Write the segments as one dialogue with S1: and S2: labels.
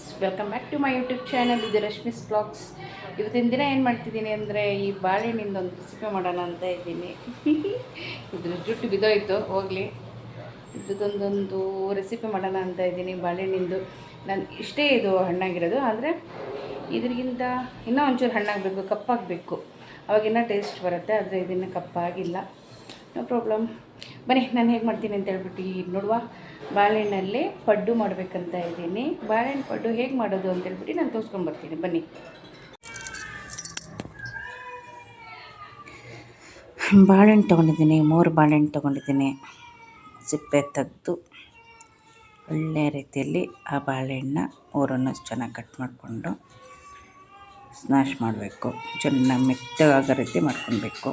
S1: Friends welcome back to my YouTube channel ಇದು Rashmi's blogs ಇವತ್ತಿನ ದಿನ ಏನು ಮಾಡ್ತಿದ್ದೀನಿ ಅಂದರೆ ಈ ಬಾಳೆಹಣ್ಣಿಂದ ಒಂದು ರೆಸಿಪಿ ಮಾಡೋಣ ಅಂತ ಇದ್ದೀನಿ. ಇದ್ರ ಜುಟ್ಟು ಬಿದ್ದೋಯ್ತು, ಹೋಗಲಿ. ಇದ್ರದ್ದೊಂದೊಂದು ರೆಸಿಪಿ ಮಾಡೋಣ ಅಂತ ಇದ್ದೀನಿ ಬಾಳೆಹಣ್ಣಿಂದು. ನಾನು ಇಷ್ಟೇ ಇದು ಹಣ್ಣಾಗಿರೋದು, ಆದರೆ ಇದ್ರಿಗಿಂತ ಇನ್ನೂ ಒಂಚೂರು ಹಣ್ಣಾಗಬೇಕು, ಕಪ್ಪಾಗಬೇಕು. ಅವಾಗಿನ್ನ ಟೇಸ್ಟ್ ಬರುತ್ತೆ, ಆದರೆ ಇದನ್ನು ಕಪ್ಪಾಗಿಲ್ಲ. ನೋ ಪ್ರಾಬ್ಲಮ್ ಬನ್ನಿ, ನಾನು ಹೇಗೆ ಮಾಡ್ತೀನಿ ಅಂತ ಹೇಳ್ಬಿಟ್ಟು ಈಗ ನೋಡುವ, ಬಾಳೆಹಣ್ಣಲ್ಲಿ ಪಡ್ಡು ಮಾಡಬೇಕಂತ ಇದ್ದೀನಿ. ಬಾಳೆಹಣ್ಣು ಪಡ್ಡು ಹೇಗೆ ಮಾಡೋದು ಅಂತ ಹೇಳ್ಬಿಟ್ಟು ನಾನು ತೋರಿಸ್ಕೊಂಡು ಬರ್ತೀನಿ. ಬನ್ನಿ. ಬಾಳೆಹಣ್ಣು ತೊಗೊಂಡಿದ್ದೀನಿ, ಮೂರು ಬಾಳೆಹಣ್ಣು ತೊಗೊಂಡಿದ್ದೀನಿ. ಸಿಪ್ಪೆ ತೆಗೆದು ಒಳ್ಳೆಯ ರೀತಿಯಲ್ಲಿ ಆ ಬಾಳೆಹಣ್ಣ ಊರನ್ನು ಚೆನ್ನಾಗಿ ಕಟ್ ಮಾಡಿಕೊಂಡು ಸ್ನಾಶ್ ಮಾಡಬೇಕು. ಚೆನ್ನಾಗಿ ಮೆತ್ತಗಾಗೋ ರೀತಿ ಮಾಡ್ಕೊಳ್ಬೇಕು.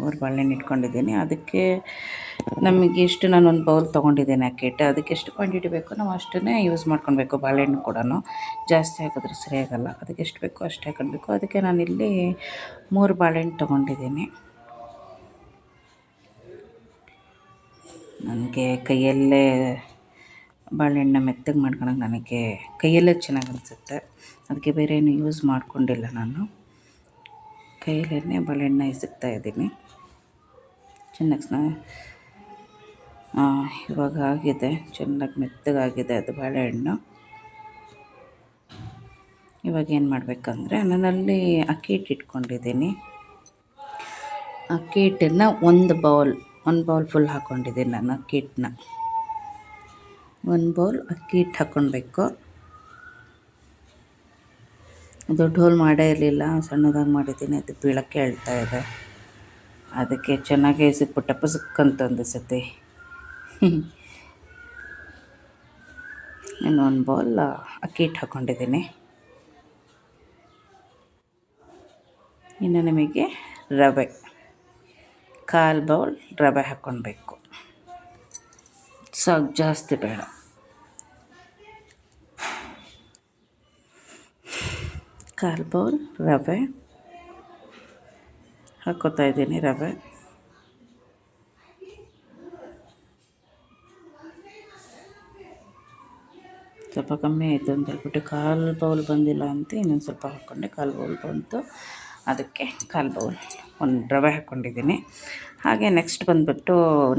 S1: ಮೂರು ಬಾಳೆಹಣ್ಣು ಇಟ್ಕೊಂಡಿದ್ದೀನಿ. ಅದಕ್ಕೆ ನಮಗೆ ಇಷ್ಟು ನಾನು ಒಂದು ಬೌಲ್ ತೊಗೊಂಡಿದ್ದೇನೆ ಅಕ್ಕಿಟ್ಟು ಅದಕ್ಕೆ ಎಷ್ಟು ಕ್ವಾಂಟಿಟಿ ಬೇಕೋ ನಾವು ಅಷ್ಟನ್ನೇ ಯೂಸ್ ಮಾಡ್ಕೊಳ್ಬೇಕು ಬಾಳೆಹಣ್ಣು ಕೂಡ ಜಾಸ್ತಿ ಹಾಕಿದ್ರೆ ಸರಿಯಾಗಲ್ಲ. ಅದಕ್ಕೆ ಎಷ್ಟು ಬೇಕೋ ಅಷ್ಟೇ ಹಾಕೊಳ್ಬೇಕು ಅದಕ್ಕೆ ನಾನು ಇಲ್ಲಿ ಮೂರು ಬಾಳೆಹಣ್ಣು ತೊಗೊಂಡಿದ್ದೀನಿ. ನನಗೆ ಕೈಯಲ್ಲೇ ಬಾಳೆಹಣ್ಣು ಮೆತ್ತಗೆ ಮಾಡ್ಕೊಳಕ್ಕೆ ನನಗೆ ಕೈಯಲ್ಲೇ ಚೆನ್ನಾಗಿ ಅನಿಸುತ್ತೆ. ಅದಕ್ಕೆ ಬೇರೆ ಏನು ಯೂಸ್ ಮಾಡಿಕೊಂಡಿಲ್ಲ ನಾನು. ಕೈಯಲ್ಲೇ ಬಾಳೆಹಣ್ಣು ಇದ್ದೀನಿ. ಚೆನ್ನಾಗಿ ಸ್ನಾ ಇವಾಗ ಆಗಿದೆ, ಚೆನ್ನಾಗಿ ಮೆತ್ತಗಾಗಿದೆ ಅದು ಬಾಳೆಹಣ್ಣು. ಇವಾಗ ಏನು ಮಾಡಬೇಕಂದ್ರೆ ನಾನಲ್ಲಿ ಅಕ್ಕಿ ಹಿಟ್ಟು ಇಟ್ಕೊಂಡಿದ್ದೀನಿ. ಅಕ್ಕಿ ಹಿಟ್ಟನ್ನು ಒಂದು ಬೌಲ್ ಒಂದು ಬೌಲ್ ಫುಲ್ ಹಾಕ್ಕೊಂಡಿದ್ದೀನಿ ನಾನು ಅಕ್ಕಿ ಹಿಟ್ಟನ್ನ ಒಂದು ಬೌಲ್ ಅಕ್ಕಿ ಹಿಟ್ಟು ಹಾಕ್ಕೊಳ್ಬೇಕು ದೊಡ್ಡ ಹೋಲ್ ಮಾಡೇ ಇರಲಿಲ್ಲ, ಸಣ್ಣದಾಗಿ ಮಾಡಿದ್ದೀನಿ, ಅದು ಬೀಳಕ್ಕೆ ಹೇಳ್ತಾ ಇದೆ. ಅದಕ್ಕೆ ಚೆನ್ನಾಗಿ ಸಿಕ್ಕು ಪುಸುಕ್ಕಂತ ಸಿಕ್ಕಂತ ಸತಿ. ಇನ್ನು ಒಂದು ಬೌಲ್ ಅಕ್ಕಿ ಹಿಟ್ಟು ಹಾಕ್ಕೊಂಡಿದ್ದೀನಿ ಇನ್ನು ನಿಮಗೆ ರವೆ, ಕಾಲು ಬೌಲ್ ರವೆ ಹಾಕ್ಕೊಳ್ಬೇಕು ಸಾಕು, ಜಾಸ್ತಿ ಬೇಡ. ಕಾಲು ಬೌಲ್ ರವೆ ಹಾಕ್ಕೋತಾ ಇದ್ದೀನಿ ರವೆ. ಸ್ವಲ್ಪ ಕಮ್ಮಿ ಆಯಿತು ಅಂತ ಹೇಳ್ಬಿಟ್ಟು ಕಾಲು ಬೌಲ್ ಬಂದಿಲ್ಲ ಅಂತ ಇನ್ನೊಂದು ಸ್ವಲ್ಪ ಹಾಕ್ಕೊಂಡೆ. ಕಾಲು ಬೌಲ್ ಬಂತು. ಅದಕ್ಕೆ ಕಾಲು ಬೌಲ್ ಒಂದು ರವೆ ಹಾಕ್ಕೊಂಡಿದ್ದೀನಿ. ಹಾಗೆ ನೆಕ್ಸ್ಟ್ ಬಂದುಬಿಟ್ಟು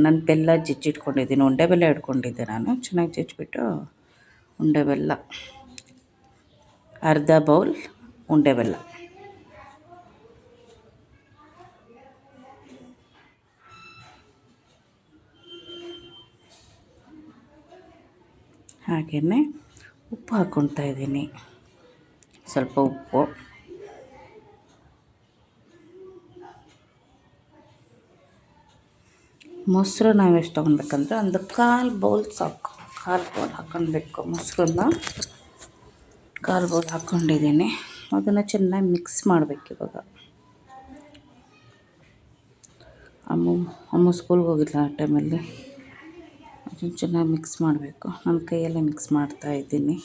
S1: ನನ್ನ ಬೆಲ್ಲ ಜಜ್ಜಿಟ್ಕೊಂಡಿದ್ದೀನಿ. ಉಂಡೆ ಬೆಲ್ಲ ಇಟ್ಕೊಂಡಿದ್ದೆ ನಾನು. ಚೆನ್ನಾಗಿ ಜಜ್ಜಿಬಿಟ್ಟು ಉಂಡೆ ಬೆಲ್ಲ. ಅರ್ಧ ಬೌಲ್ ಉಂಡೆ ಬೆಲ್ಲ. ಹಾಗೆಯೇ ಉಪ್ಪು ಹಾಕ್ಕೊಳ್ತಾ ಇದ್ದೀನಿ. ಸ್ವಲ್ಪ ಉಪ್ಪು. ಮೊಸರು ನಾವು ತೊಗೊಳ್ಬೇಕಂದ್ರೆ ಒಂದು ಕಾಲು ಬೌಲ್ ಸಾಕು. ಕಾಲು ಬೌಲ್ ಹಾಕ್ಕೊಳ್ಬೇಕು ಮೊಸರನ್ನ. ಕಾಲು ಬೌಲ್ ಹಾಕ್ಕೊಂಡಿದ್ದೀನಿ. ಅದನ್ನು ಚೆನ್ನಾಗಿ ಮಿಕ್ಸ್ ಮಾಡಬೇಕು ಇವಾಗ. ಅಮ್ಮ ಅಮ್ಮ ಸ್ಕೂಲ್ಗೆ ಹೋಗಿಲ್ಲ ಆ ಟೈಮಲ್ಲಿ ಅದನ್ನು ಚೆನ್ನಾಗಿ ಮಿಕ್ಸ್ ಮಾಡಬೇಕು. ನನ್ನ ಕೈಯಲ್ಲೇ ಮಿಕ್ಸ್ ಮಾಡ್ತಾ ಇದ್ದೀನಿ.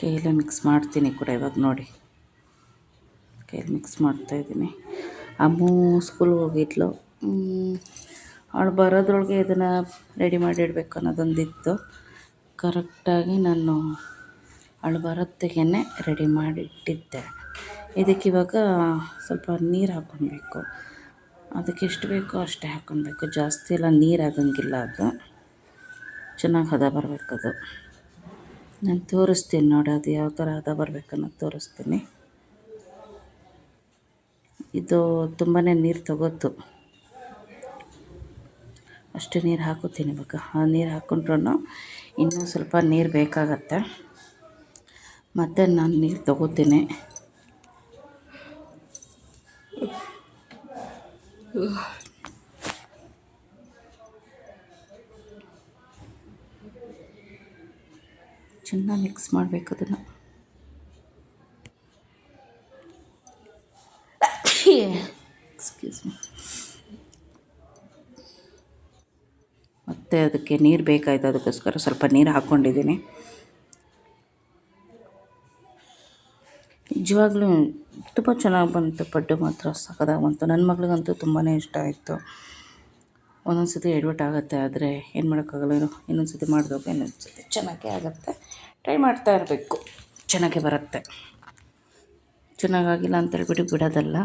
S1: ಕೈಯಲ್ಲೇ ಮಿಕ್ಸ್ ಮಾಡ್ತೀನಿ ಕೂಡ ಇವಾಗ ನೋಡಿ. ಕೈಯಲ್ಲಿ ಮಿಕ್ಸ್ ಮಾಡ್ತಾ ಇದ್ದೀನಿ. ಅಮ್ಮು ಸ್ಕೂಲ್ಗೆ ಹೋಗಿದ್ಲು. ಅವಳು ಬರೋದ್ರೊಳಗೆ ಇದನ್ನು ರೆಡಿ ಮಾಡಿಡಬೇಕು ಅನ್ನೋದೊಂದಿತ್ತು. ಕರೆಕ್ಟಾಗಿ ನಾನು ಅವಳು ಬರೋತ್ತಿಗೆ ರೆಡಿ ಮಾಡಿಟ್ಟಿದ್ದೆ ಇದಕ್ಕಿವಾಗ ಸ್ವಲ್ಪ ನೀರು ಹಾಕ್ಕೊಳ್ಬೇಕು ಅದಕ್ಕೆ ಎಷ್ಟು ಬೇಕೋ ಅಷ್ಟೇ ಹಾಕ್ಕೊಳ್ಬೇಕು. ಜಾಸ್ತಿ ಎಲ್ಲ ನೀರು ಆಗಂಗಿಲ್ಲ ಅದು. ಚೆನ್ನಾಗಿ ಹದ ಬರಬೇಕದು ನಾನು ತೋರಿಸ್ತೀನಿ ನೋಡಿ, ಅದು ಯಾವ ಥರ ಹದ ಬರಬೇಕನ್ನೋದು ತೋರಿಸ್ತೀನಿ. ಇದು ತುಂಬಾ ನೀರು ತಗೋತು ಅಷ್ಟು ನೀರು ಹಾಕೋತೀನಿ ಇವಾಗ. ಆ ನೀರು ಹಾಕ್ಕೊಂಡ್ರೂ ಇನ್ನೂ ಸ್ವಲ್ಪ ನೀರು ಬೇಕಾಗತ್ತೆ. ಮತ್ತು ನಾನು ನೀರು ತಗೋತೀನಿ. ಚೆನ್ನಾಗಿ ಮಿಕ್ಸ್ ಮಾಡಬೇಕು ಅದನ್ನು. ಎಕ್ಸ್ಕ್ಯೂಸ್ ಮತ್ತು ಅದಕ್ಕೆ ನೀರು ಬೇಕಾಯಿತು ಅದಕ್ಕೋಸ್ಕರ ಸ್ವಲ್ಪ ನೀರು ಹಾಕ್ಕೊಂಡಿದ್ದೀನಿ ನಿಜವಾಗ್ಲೂ ತುಂಬ ಚೆನ್ನಾಗಿ ಬಂತು, ಪಡ್ಡು ಮಾತ್ರ, ಸಖತ್ತಾಗಿ ಬಂತು. ನನ್ನ ಮಗಳಿಗಂತೂ ತುಂಬಾ ಇಷ್ಟ ಆಯಿತು. ಒಂದೊಂದು ಸತಿ ಎಡ್ವರ್ಟ್ ಆಗುತ್ತೆ ಆದರೆ ಏನು ಮಾಡೋಕ್ಕಾಗಲ್ಲ ಇನ್ನೊಂದು ಸತಿ ಮಾಡಿದಾಗ ಇನ್ನೊಂದು ಸತಿ ಚೆನ್ನಾಗೇ ಆಗುತ್ತೆ. ಟ್ರೈ ಮಾಡ್ತಾ ಇರಬೇಕು. ಚೆನ್ನಾಗೇ ಬರುತ್ತೆ. ಚೆನ್ನಾಗಾಗಿಲ್ಲ ಅಂತೇಳ್ಬಿಟ್ಟು ಬಿಡೋದಲ್ಲ.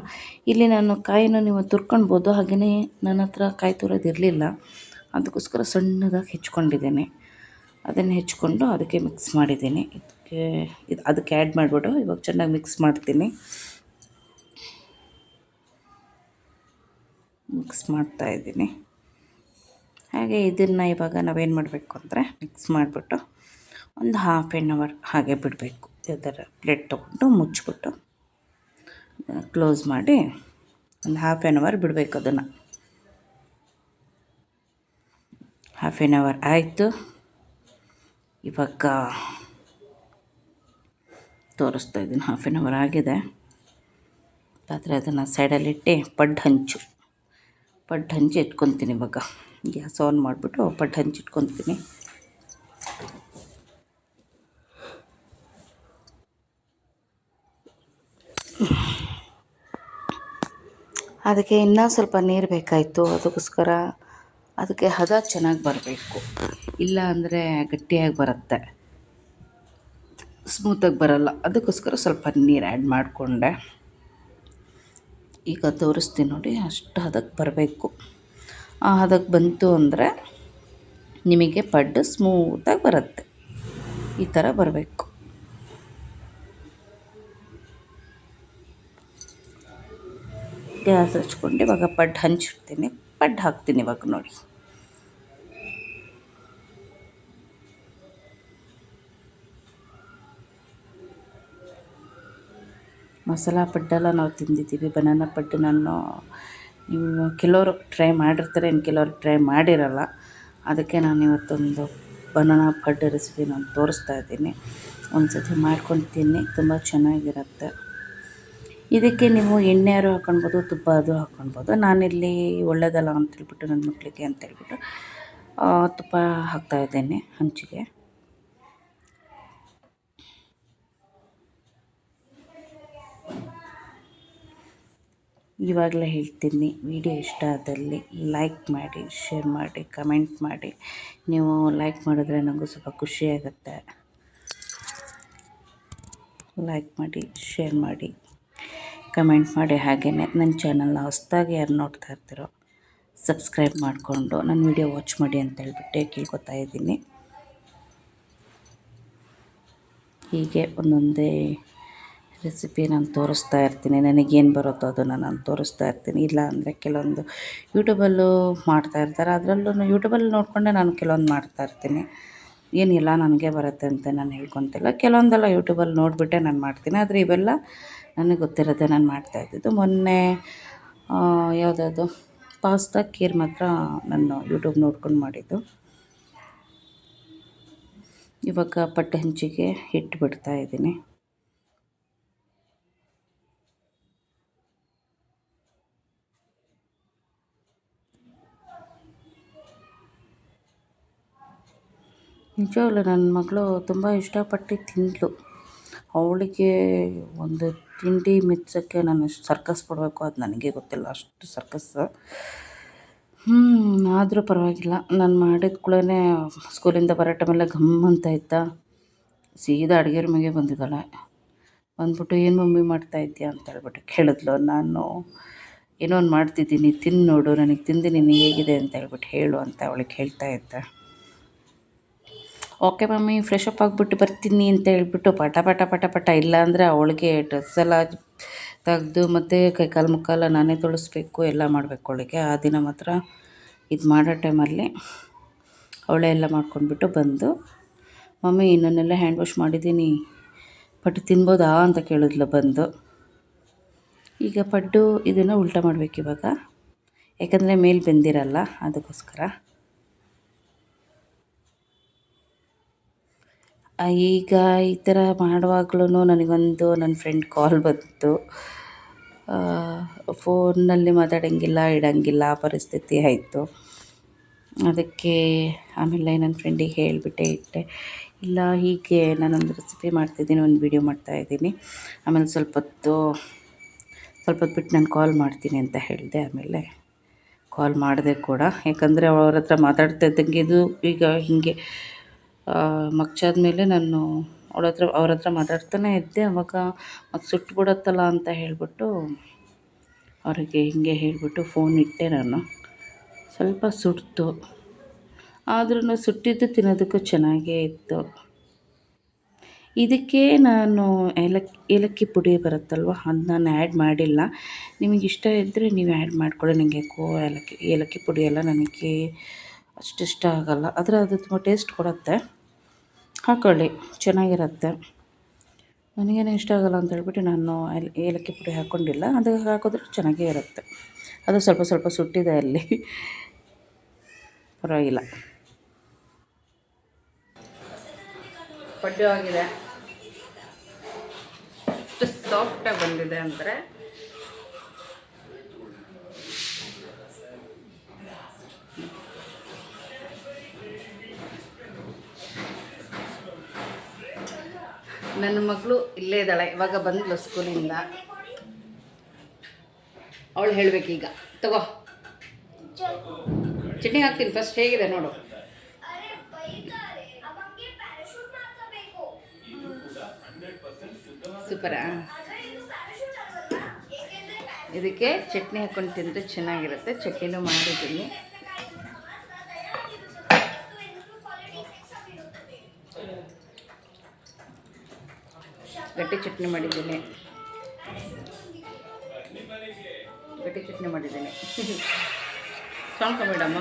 S1: ಇಲ್ಲಿ ನಾನು ಕಾಯಿನ ನೀವು ತುರ್ಕೊಳ್ಬೋದು ಹಾಗೆಯೇ ನನ್ನ ಹತ್ರ ಕಾಯಿ ತುರೋದಿರಲಿಲ್ಲ. ಅದಕ್ಕೋಸ್ಕರ ಸಣ್ಣದಾಗಿ ಹೆಚ್ಕೊಂಡಿದ್ದೇನೆ. ಅದನ್ನು ಹೆಚ್ಕೊಂಡು ಅದಕ್ಕೆ ಮಿಕ್ಸ್ ಮಾಡಿದ್ದೀನಿ. ಇದಕ್ಕೆ ಇದು ಅದಕ್ಕೆ ಆ್ಯಡ್ ಮಾಡಿಬಿಟ್ಟು ಇವಾಗ ಚೆನ್ನಾಗಿ ಮಿಕ್ಸ್ ಮಾಡ್ತೀನಿ. ಮಿಕ್ಸ್ ಮಾಡ್ತಾ ಇದ್ದೀನಿ. ಹಾಗೆ ಇದನ್ನು ಇವಾಗ ನಾವೇನು ಮಾಡಬೇಕು ಅಂದರೆ ಮಿಕ್ಸ್ ಮಾಡಿಬಿಟ್ಟು ಒಂದು ಹಾಫ್ ಆ್ಯನ್ ಅವರ್ ಹಾಗೆ ಬಿಡಬೇಕು. ಇದರ ಪ್ಲೇಟ್ ತೊಗೊಂಡು ಮುಚ್ಚಿಬಿಟ್ಟು ಕ್ಲೋಸ್ ಮಾಡಿ ಒಂದು ಹಾಫ್ ಆ್ಯನ್ ಅವರ್ ಬಿಡಬೇಕು ಅದನ್ನು. ಹಾಫ್ ಆ್ಯನ್ ಅವರ್ ಆಯಿತು. ಇವಾಗ ತೋರಿಸ್ತಾ ಇದ್ದೀನಿ. ಹಾಫ್ ಆ್ಯನ್ ಅವರ್ ಆಗಿದೆ. ಆದರೆ ಅದನ್ನು ಸೈಡಲ್ಲಿಟ್ಟು ಪಡ್ಡು ಹಂಚು. ಪಡ್ಡು ಹಂಚು ಇಟ್ಕೊತೀನಿ ಇವಾಗ. ಗ್ಯಾಸ್ ಆನ್ ಮಾಡಿಬಿಟ್ಟು ಪಡ್ಡು ಹಂಚು ಇಟ್ಕೊತೀನಿ. ಅದಕ್ಕೆ ಇನ್ನೂ ಸ್ವಲ್ಪ ನೀರು ಬೇಕಾಯಿತು. ಅದಕ್ಕೋಸ್ಕರ ಅದಕ್ಕೆ ಹದ ಚೆನ್ನಾಗಿ ಬರಬೇಕು. ಇಲ್ಲ ಅಂದರೆ ಗಟ್ಟಿಯಾಗಿ ಬರುತ್ತೆ. ಸ್ಮೂತಾಗಿ ಬರಲ್ಲ. ಅದಕ್ಕೋಸ್ಕರ ಸ್ವಲ್ಪ ನೀರು ಆ್ಯಡ್ ಮಾಡಿಕೊಂಡೆ. ಈಗ ತೋರಿಸ್ತೀನಿ ನೋಡಿ ಅಷ್ಟು ಹದಕ್ಕೆ ಬರಬೇಕು. ಆ ಹದಕ್ಕೆ ಬಂತು ಅಂದರೆ ನಿಮಗೆ ಪಡ್ಡು ಸ್ಮೂತಾಗಿ ಬರುತ್ತೆ. ಈ ಥರ ಬರಬೇಕು. ಗ್ಯಾಸ್ ಹಚ್ಕೊಂಡು ಇವಾಗ ಪಡ್ಡು ಹಂಚಿಡ್ತೀನಿ. ಪಡ್ಡು ಹಾಕ್ತೀನಿ ಇವಾಗ ನೋಡಿ. ಮಸಾಲ ಪಡ್ಡೆಲ್ಲ ನಾವು ತಿಂದಿದ್ದೀವಿ ಬನಾನ ಪಡ್ಡು ನಾನು ನೀವು ಕೆಲವರು ಟ್ರೈ ಮಾಡಿರ್ತಾರೆ, ಇನ್ನು ಕೆಲವರು ಟ್ರೈ ಮಾಡಿರಲ್ಲ. ಅದಕ್ಕೆ ನಾನು ಇವತ್ತೊಂದು ಬನಾನ ಪಡ್ಡು ರೆಸಿಪಿ ನಾನು ತೋರಿಸ್ತಾ ಇದ್ದೀನಿ. ಒಂದು ಸತಿ ಮಾಡ್ಕೊಂಡು ತಿನ್ನಿ ತುಂಬ ಚೆನ್ನಾಗಿರುತ್ತೆ. ಇದಕ್ಕೆ ನೀವು ಎಣ್ಣೆಯಾರು ಹಾಕ್ಕೊಳ್ಬೋದು, ತುಪ್ಪ ಅದು ಹಾಕ್ಕೊಳ್ಬೋದು. ನಾನಿಲ್ಲಿ ಒಳ್ಳೆಯದಲ್ಲ ಅಂತೇಳ್ಬಿಟ್ಟು ನನ್ನ ಮಕ್ಕಳಿಗೆ ಅಂತೇಳ್ಬಿಟ್ಟು ತುಪ್ಪ ಹಾಕ್ತಾಯಿದ್ದೇನೆ ಹಂಚಿಗೆ. ಇವಾಗಲೇ ಹೇಳ್ತೀನಿ, ವಿಡಿಯೋ ಇಷ್ಟ ಆದಲ್ಲಿ ಲೈಕ್ ಮಾಡಿ ಶೇರ್ ಮಾಡಿ ಕಮೆಂಟ್ ಮಾಡಿ. ನೀವು ಲೈಕ್ ಮಾಡಿದ್ರೆ ನನಗೂ ಸ್ವಲ್ಪ ಖುಷಿಯಾಗುತ್ತೆ ಲೈಕ್ ಮಾಡಿ ಶೇರ್ ಮಾಡಿ ಕಮೆಂಟ್ ಮಾಡಿ ಹಾಗೇ ನನ್ನ ಚಾನಲ್ನ ಹೊಸ್ದಾಗಿ ಯಾರು ನೋಡ್ತಾ ಇರ್ತೀರೋ ಸಬ್ಸ್ಕ್ರೈಬ್ ಮಾಡಿಕೊಂಡು ನನ್ನ ವಿಡಿಯೋ ವಾಚ್ ಮಾಡಿ ಅಂತ ಹೇಳ್ಬಿಟ್ಟು ಕೇಳ್ಕೊತಾ ಇದ್ದೀನಿ. ಹೀಗೆ ಒಂದೊಂದೇ ರೆಸಿಪಿ ನಾನು ತೋರಿಸ್ತಾ ಇರ್ತೀನಿ. ನನಗೇನು ಬರುತ್ತೋ ಅದನ್ನು ನಾನು ತೋರಿಸ್ತಾ ಇರ್ತೀನಿ. ಇಲ್ಲ ಅಂದರೆ ಕೆಲವೊಂದು ಯೂಟ್ಯೂಬಲ್ಲೂ ಮಾಡ್ತಾ ಇರ್ತಾರೆ. ಅದರಲ್ಲೂ ಯೂಟ್ಯೂಬಲ್ಲಿ ನೋಡಿಕೊಂಡೆ ನಾನು ಕೆಲವೊಂದು ಮಾಡ್ತಾ ಇರ್ತೀನಿ. ಏನಿಲ್ಲ, ನನಗೆ ಬರುತ್ತೆ ಅಂತ ನಾನು ಹೇಳ್ಕೊತಿಲ್ಲ. ಕೆಲವೊಂದೆಲ್ಲ ಯೂಟ್ಯೂಬಲ್ಲಿ ನೋಡಿಬಿಟ್ಟೆ ನಾನು ಮಾಡ್ತೀನಿ. ಆದರೆ ಇವೆಲ್ಲ ನನಗೆ ಗೊತ್ತಿರೋದೆ ನಾನು ಮಾಡ್ತಾ ಇದ್ದಿದ್ದು. ಮೊನ್ನೆ ಯಾವುದದು, ಪಾಸ್ತಾ ಖೀರ್ ಮಾತ್ರ ನಾನು ಯೂಟ್ಯೂಬ್ ನೋಡ್ಕೊಂಡು ಮಾಡಿದ್ದು. ಇವಾಗ ಪಟ್ಟೆ ಹಂಚಿಗೆ ಹಿಟ್ಟು ಬಿಡ್ತಾ ಇದ್ದೀನಿ. ನಿಜವಾಗ್ಲೂ ನನ್ನ ಮಗಳು ತುಂಬ ಇಷ್ಟಪಟ್ಟು ತಿಂದಳು ಅವಳಿಗೆ ಒಂದು ತಿಂಡಿ ಮೆಚ್ಚೋಕ್ಕೆ ನಾನು ಎಷ್ಟು ಸರ್ಕಸ್ ಪಡಬೇಕು ಅದು ನನಗೆ ಗೊತ್ತಿಲ್ಲ, ಅಷ್ಟು ಸರ್ಕಸ್. ಹ್ಞೂ ಆದರೂ ಪರವಾಗಿಲ್ಲ. ನಾನು ಮಾಡಿದ ಕೂಡಲೇ ಸ್ಕೂಲಿಂದ ಬರೋ ಟೈಮೆಲ್ಲ ಘಮ್ ಅಂತ ಇದ್ದ ಸೀದಾ ಅಡುಗೆ ರೂಮಿಗೆ ಬಂದಿದ್ದಾಳೆ. ಬಂದ್ಬಿಟ್ಟು, ಏನು ಮಮ್ಮಿ ಮಾಡ್ತಾ ಇದ್ದೀಯಾ? ಅಂತ ಹೇಳ್ಬಿಟ್ಟು ಕೇಳಿದ್ಲು. ನಾನು ಏನೋ ಒಂದು ಮಾಡ್ತಿದ್ದೀನಿ ತಿನ್ನು ನೋಡು, ನನಗೆ ತಿಂದು ನಿನಗೆ ಹೇಗಿದೆ? ಅಂತ ಹೇಳ್ಬಿಟ್ಟು, ಹೇಳು ಅಂತ ಅವಳಿಗೆ ಹೇಳ್ತಾ ಇದ್ದೆ. ಓಕೆ ಮಮ್ಮಿ ಫ್ರೆಶ್ ಅಪ್ ಆಗಿಬಿಟ್ಟು ಬರ್ತೀನಿ ಅಂತ ಹೇಳ್ಬಿಟ್ಟು ಪಟ ಪಟ ಪಟ ಪಟ ಇಲ್ಲ ಅಂದರೆ ಅವಳಿಗೆ ಡ್ರೆಸ್ ಎಲ್ಲ ಮತ್ತು ಮತ್ತು ಕೈಕಾಲು ಮುಖಾಲ ನಾನೇ ತೊಳಸ್ಬೇಕು, ಎಲ್ಲ ಮಾಡಬೇಕು ಅವಳಿಗೆ. ಆ ದಿನ ಮಾತ್ರ ಇದು ಮಾಡೋ ಟೈಮಲ್ಲಿ ಅವಳೇ ಎಲ್ಲ ಮಾಡ್ಕೊಂಡ್ಬಿಟ್ಟು ಬಂದು, ಮಮ್ಮಿ, ಇನ್ನೊನ್ನೆಲ್ಲ ಹ್ಯಾಂಡ್ ವಾಶ್ ಮಾಡಿದ್ದೀನಿ, ಪಟ್ಟು ತಿನ್ಬೋದಾ? ಅಂತ ಕೇಳಿದ್ಲು ಬಂದು. ಈಗ ಪಡ್ಡು ಇದನ್ನು ಉಲ್ಟಾ ಮಾಡಬೇಕು ಇವಾಗ. ಯಾಕಂದರೆ ಮೇಲೆ ಬೆಂದಿರಲ್ಲ, ಅದಕ್ಕೋಸ್ಕರ. ಈಗ ಈ ಥರ ಮಾಡುವಾಗ್ಲೂ ನನಗೊಂದು ನನ್ನ ಫ್ರೆಂಡ್ ಕಾಲ್ ಬಂತು. ಫೋನಲ್ಲಿ ಮಾತಾಡೋಂಗಿಲ್ಲ, ಇಡೋಂಗಿಲ್ಲ ಪರಿಸ್ಥಿತಿ ಆಯಿತು. ಅದಕ್ಕೆ ಆಮೇಲೆ ನನ್ನ ಫ್ರೆಂಡಿಗೆ ಹೇಳಿಬಿಟ್ಟೆ, ಇಟ್ಟೆ. ಇಲ್ಲ, ಹೀಗೆ ನಾನೊಂದು ರೆಸಿಪಿ ಮಾಡ್ತಿದ್ದೀನಿ, ಒಂದು ವೀಡಿಯೋ ಮಾಡ್ತಾಯಿದ್ದೀನಿ ಆಮೇಲೆ ಸ್ವಲ್ಪ ಹೊತ್ತು ಸ್ವಲ್ಪ ಹೊತ್ತು ಬಿಟ್ಟು ನಾನು ಕಾಲ್ ಮಾಡ್ತೀನಿ ಅಂತ ಹೇಳಿದೆ. ಆಮೇಲೆ ಕಾಲ್ ಮಾಡಿದೆ ಕೂಡ. ಯಾಕಂದರೆ ಅವ್ರ ಹತ್ರ ಮಾತಾಡ್ತಾ ಇದ್ದಂಗೆ ಇದು ಈಗ ಹೀಗೆ ಮಗ್ಚಾದ ನಾನು ಅವಳ ಹತ್ರ ಅವ್ರ ಹತ್ರ ಮಾತಾಡ್ತಾನೆ ಇದ್ದೆ. ಅವಾಗ ಅದು ಸುಟ್ಬಿಡತ್ತಲ್ಲ ಅಂತ ಹೇಳಿಬಿಟ್ಟು ಅವರಿಗೆ ಹಿಂಗೆ ಹೇಳಿಬಿಟ್ಟು ಫೋನ್ ಇಟ್ಟೆ ನಾನು. ಸ್ವಲ್ಪ ಸುಡ್ತು. ಆದ್ರೂ ಸುಟ್ಟಿದ್ದು ತಿನ್ನೋದಕ್ಕೂ ಚೆನ್ನಾಗೇ ಇತ್ತು. ಇದಕ್ಕೆ ನಾನು ಏಲಕ್ಕಿ ಏಲಕ್ಕಿ ಪುಡಿ ಬರುತ್ತಲ್ವ ಅದು ನಾನು ಆ್ಯಡ್ ಮಾಡಿಲ್ಲ. ನಿಮಗೆ ಇಷ್ಟ ಇದ್ದರೆ ನೀವು ಆ್ಯಡ್ ಮಾಡ್ಕೊಳ್ಳಿ. ನನಗೆ ಕೋ, ಏಲಕ್ಕಿ ಏಲಕ್ಕಿ ಪುಡಿ ಎಲ್ಲ ನನಗೆ ಅಷ್ಟು ಇಷ್ಟ ಆಗೋಲ್ಲ. ಆದರೆ ಅದು ತುಂಬ ಟೇಸ್ಟ್ ಕೊಡುತ್ತೆ. ಹಾಕ್ಕೊಳ್ಳಿ ಚೆನ್ನಾಗಿರುತ್ತೆ. ನನಗೇನು ಇಷ್ಟ ಆಗೋಲ್ಲ ಅಂತ ಹೇಳ್ಬಿಟ್ಟು ನಾನು ಏಲ್ ಏಲಕ್ಕಿ ಪುಡಿ ಹಾಕ್ಕೊಂಡಿಲ್ಲ ಅದು ಹಾಕಿದ್ರೆ ಚೆನ್ನಾಗೇ ಇರುತ್ತೆ. ಅದು ಸ್ವಲ್ಪ ಸ್ವಲ್ಪ ಸುಟ್ಟಿದೆ ಅಲ್ಲಿ. ಪರವಾಗಿಲ್ಲ. ಪಡ್ಡು ಆಗಿದೆ. ಸಾಫ್ಟಾಗಿ ಬಂದಿದೆ ಅಂದರೆ ನನ್ನ ಮಗಳು ಇಲ್ಲೇ ಇದ್ದಾಳೆ, ಇವಾಗ ಬಂದ್ಲು ಸ್ಕೂಲಿಂದ. ಅವಳು ಹೇಳ್ಬೇಕೀಗ. ತಗೋ. ಚಟ್ನಿ ಹಾಕ್ತೀನಿ ಫಸ್ಟ್ ಹೇಗಿದೆ ನೋಡು. ಸೂಪರಾ ಇದಕ್ಕೆ ಚಟ್ನಿ ಹಾಕೊಂಡು ತಿಂದರೆ ಚೆನ್ನಾಗಿರುತ್ತೆ. ಚಟ್ನಿನೂ ಮಾಡಿದ್ದೀನಿ. ಗಟ್ಟಿ ಚಟ್ನಿ ಮಾಡಿದ್ದೀನಿ. ಗಟ್ಟಿ ಚಟ್ನಿ ಮಾಡಿದ್ದೀನಿ. ಮೇಡಮ್ಮ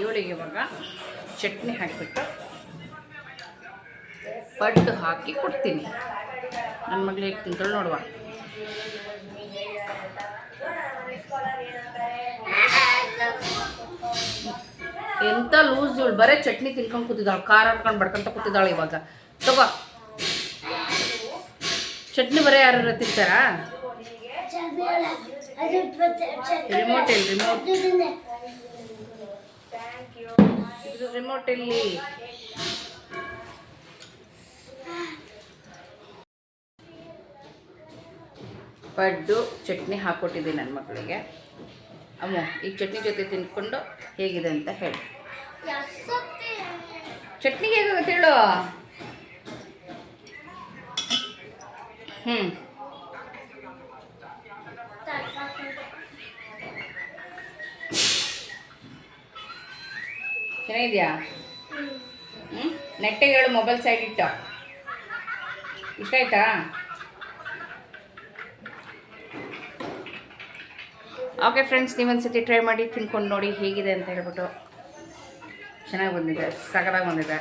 S1: ಇವಳಿಗೆ ಇವಾಗ ಚಟ್ನಿ ಹಾಕಿಬಿಟ್ಟು ಪಡ್ಡು ಹಾಕಿ ಕೊಡ್ತೀನಿ. ನನ್ನ ಮಗಳಿಗೆ ತಿಂತಳು ನೋಡುವ ಎಂತ ಲೂಸ್ ಇವಳು? ಬರೇ ಚಟ್ನಿ ತಿನ್ಕೊಂಡು ಕೂತಿದ್ದಾಳೆ, ಖಾರ ಹಾಕೊಂಡು ಬಡ್ಕೊಂತ ಕೂತಿದ್ದಾಳೆ ಇವಾಗ. ತಗೋ. ಚಟ್ನಿ ಬರೇ ಯಾರು ತಿಂತಾರಾ? ರಿಮೋಟ್ ಇಲ್ಲಿ ರಿಮೋಟ್ ರಿಮೋಟ್ ಇಲ್ಲಿ. ಪಡ್ಡು ಚಟ್ನಿ ಹಾಕ್ಕೊಟ್ಟಿದ್ದೀನಿ ನನ್ನ ಮಕ್ಕಳಿಗೆ ಅಮ್ಮ, ಈ ಚಟ್ನಿ ಜೊತೆ ತಿನ್ಕೊಂಡು ಹೇಗಿದೆ ಅಂತ ಹೇಳಿ. ಚಟ್ನಿಗೆ ಹೇಗಾಗುತ್ತೆ ಹೇಳು? ಹ್ಞೂ ಚೆನ್ನಾಗಿದೆಯಾ? ಹ್ಞೂ ನೆಟ್ಟಗೆ ಹೇಳು, ಮೊಬೈಲ್ ಸೈಡ್ ಇಟ್ಟು. ಇಷ್ಟ ಆಯ್ತಾ? ಓಕೆ ಫ್ರೆಂಡ್ಸ್ ನೀವೊಂದ್ಸತಿ ಟ್ರೈ ಮಾಡಿ ತಿನ್ಕೊಂಡು ನೋಡಿ ಹೇಗಿದೆ ಅಂತ ಹೇಳ್ಬಿಟ್ಟು. ಚೆನ್ನಾಗಿ ಬಂದಿದೆ ಸಗದಾಗಿ ಬಂದಿದೆ.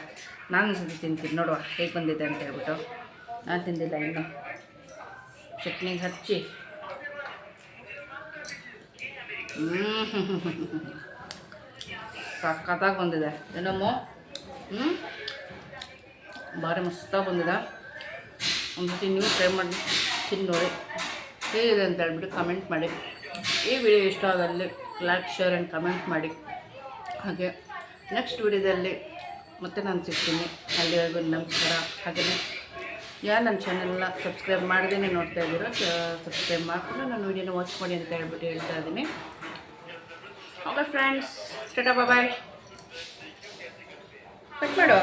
S1: ನಾನು ಒಂದ್ಸತಿ ತಿಂತೀನಿ, ನೋಡುವ ಹೇಗೆ ಬಂದಿದೆ ಅಂತ ಹೇಳ್ಬಿಟ್ಟು. ನಾನು ತಿಂದಿಲ್ಲ ಇನ್ನು. ಚಟ್ನಿಗೆ ಹಚ್ಚಿ. ಸಖತ್ತಾಗಿ ಬಂದಿದೆ. ಏನಮ್ಮ? ಹ್ಞೂ ಭಾರಿ ಮಸ್ತಾಗಿ ಬಂದಿದೆ. ಒಂದು ಸತಿ ನೀವು ಟ್ರೈ ಮಾಡಿ ತಿಂದು ನೋಡಿ ಹೇಗಿದೆ ಅಂತ ಹೇಳ್ಬಿಟ್ಟು ಕಮೆಂಟ್ ಮಾಡಿ. ಈ ವಿಡಿಯೋ ಇಷ್ಟ ಆದಲ್ಲಿ ಲೈಕ್ ಶೇರ್ ಆ್ಯಂಡ್ ಕಮೆಂಟ್ ಮಾಡಿ. ಹಾಗೆ ನೆಕ್ಸ್ಟ್ ವಿಡಿಯೋದಲ್ಲಿ ಮತ್ತೆ ನಾನು ಸಿಗ್ತೀನಿ. ಅಲ್ಲಿವರೆಗೂ ನಮಸ್ಕಾರ. ಹಾಗೆಯೇ ಯಾರು ನನ್ನ ಚಾನೆಲ್ನ ಸಬ್ಸ್ಕ್ರೈಬ್ ಮಾಡ್ದೇ ನೋಡ್ತಾ ಇದ್ದೀರೋ ಸಬ್ಸ್ಕ್ರೈಬ್ ಮಾಡಿಕೊಂಡು ನಾನು ವಿಡಿಯೋನ ವಾಚ್ ಮಾಡಿ ಅಂತ ಹೇಳ್ಬಿಟ್ಟು ಹೇಳ್ತಾ ಇದ್ದೀನಿ. Okay friends tata bye cut ಮಾಡು.